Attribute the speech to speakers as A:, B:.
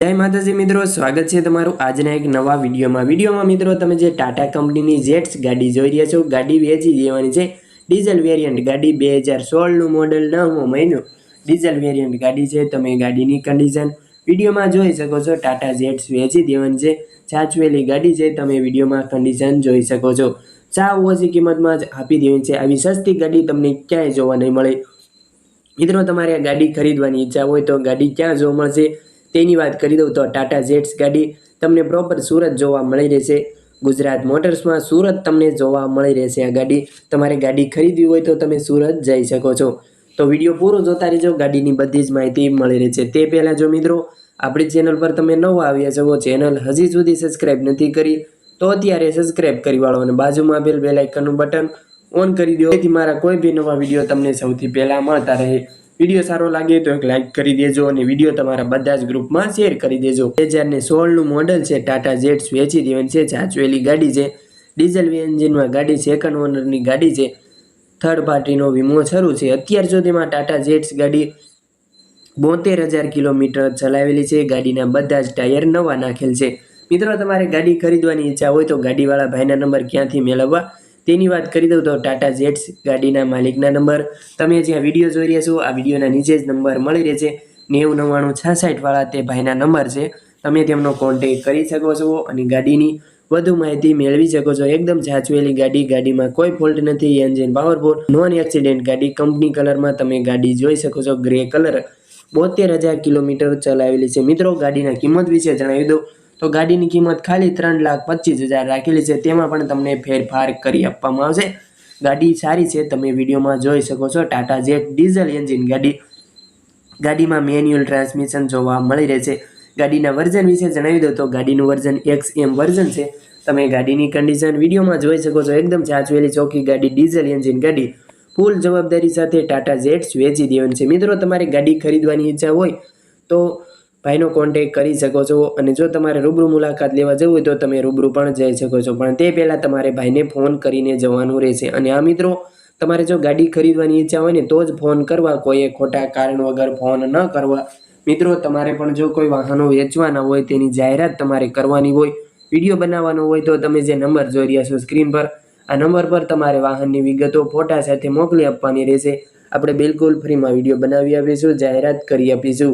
A: જય માતાજી મિત્રો, સ્વાગત છે તમારું આજના એક નવા વિડીયોમાં. વિડીયોમાં મિત્રો, તમે જે ટાટા કંપનીની જેટ્સ ગાડી જોઈ રહ્યા છો, ગાડી વેચી દેવાની છે. ડીઝલ વેરિયન્ટ ગાડી બે હજાર સોળનું મોડલ નવમો મહિનો ડીઝલ વેરિયન્ટ ગાડી છે, તમે ગાડીની કન્ડિશન વિડીયોમાં જોઈ શકો છો. ટાટા જેટ્સ વેચી દેવાની છે, સાચવેલી ગાડી છે, તમે વિડીયોમાં કન્ડિશન જોઈ શકો છો. સાવ ઓછી કિંમતમાં જ આપી દેવાની છે. આવી સસ્તી ગાડી તમને ક્યાંય જોવા નહીં મળે. મિત્રો, તમારે ગાડી ખરીદવાની ઈચ્છા હોય તો ગાડી ક્યાં જોવા મળશે? તેની વાત કરી દઉં તો ટાટા જેટ્સ ગાડી તમને પ્રોપર સુરત જોવા મળી રહેશે. ગુજરાત મોટર્સમાં સુરત તમને જોવા મળી રહેશે આ ગાડી. તમારે ગાડી ખરીદવી હોય તો તમે સુરત જઈ શકો છો. તો વીડિયો પૂરો જોતા રહેજો, ગાડીની બધી જ માહિતી મળી રહે છે તે પહેલાં જો મિત્રો, આપણી ચેનલ પર તમે નવા આવ્યા છો ચેનલ હજી સુધી સબસ્ક્રાઈબ નથી કરી, તો અત્યારે સબસ્ક્રાઈબ કરી વાળો અને બાજુમાં આપેલ બેલ આઇકનનું બટન ઓન કરી દો. જેથી મારા કોઈ બી નવા વીડિયો તમને સૌથી પહેલાં મળતા રહે. વીડિયો સારો લાગે તો એક લાઇક કરી દેજો અને વીડિયો તમારા બધા જ ગ્રુપમાં શેર કરી દેજો. બે હજાર ને સોળનું મોડલ છે ટાટા જેટ્સ વેચી દેવાની છે ચાચવેલી ગાડી છે. ડીઝલ એન્જિનમાં ગાડી સેકન્ડ ઓનરની ગાડી છે. થર્ડ પાર્ટીનો વીમો શરૂ છે. અત્યાર સુધીમાં ટાટા જેટ્સ ગાડી બોતેર હજાર કિલોમીટર ચલાવેલી છે. ગાડીના બધા જ ટાયર નવા નાખેલ છે. મિત્રો, તમારે ગાડી ખરીદવાની ઈચ્છા હોય તો ગાડીવાળા ભાઈના નંબર ક્યાંથી મેળવવા? તેની વાત કરી દઉં તો ટાટા જેટ્સ ગાડીના માલિકના નંબર. તમે જ્યાં વીડિયો જોઈ રહ્યા છો, આ વિડીયોના નીચે જ નંબર મળી રહેશે નેવું નવ્વાણું છાસઠવાળા તે ભાઈના નંબર છે. તમે તેમનો કોન્ટેક કરી શકો છો અને ગાડીની વધુ માહિતી મેળવી શકો છો. એકદમ જાચવેલી ગાડી, ગાડીમાં કોઈ ફોલ્ટ નથી એન્જિન પાવરફુલ નોન એક્સિડન્ટ ગાડી કંપની કલરમાં તમે ગાડી જોઈ શકો છો. ગ્રે કલર બોતેર હજાર કિલોમીટર ચલાવેલી છે. મિત્રો, ગાડીના કિંમત વિશે જણાવી દઉં. તો ગાડીની કિંમત ખાલી ત્રણ લાખ પચીસ હજાર રાખેલી છે. તેમાં પણ તમને ફેરફાર કરી આપવામાં આવશે. ગાડી સારી છે, તમે વિડીયોમાં જોઈ શકો છો. ટાટા જેટ ડીઝલ એન્જિન ગાડી, ગાડીમાં મેન્યુઅલ ટ્રાન્સમિશન જોવા મળી રહે છે. ગાડીના વર્ઝન વિશે જણાવી દો તો ગાડીનું વર્ઝન એક્સ એમ વર્ઝન છે. તમે ગાડીની કન્ડિશન વિડીયોમાં જોઈ શકો છો. એકદમ સાચવેલી ચોખ્ખી ગાડી, ડીઝલ એન્જિન ગાડી. ફૂલ જવાબદારી સાથે ટાટા જેટ્સ વેચી દેવાની છે. મિત્રો, તમારે ગાડી ખરીદવાની ઈચ્છા હોય તો ભાઈનો કોન્ટેક કરી શકો છો અને જો તમારે રૂબરૂ મુલાકાત લેવા જવું હોય તો તમે રૂબરૂ પણ જઈ શકો છો. પણ તે પહેલાં તમારે ભાઈને ફોન કરીને જવાનું રહેશે. અને આ મિત્રો, તમારે જો ગાડી ખરીદવાની ઈચ્છા હોય ને, તો જ ફોન કરવા. કોઈએ ખોટા કારણ વગર ફોન ન કરવા. મિત્રો, તમારે પણ જો કોઈ વાહનો વેચવાના હોય, તેની જાહેરાત તમારે કરવાની હોય, વીડિયો બનાવવાનો હોય, તો તમે જે નંબર જોઈ રહ્યા છો સ્ક્રીન પર, આ નંબર પર તમારે વાહનની વિગતો ફોટા સાથે મોકલી આપવાની રહેશે. આપણે બિલકુલ ફ્રીમાં વીડિયો બનાવી આપીશું, જાહેરાત કરી આપીશું.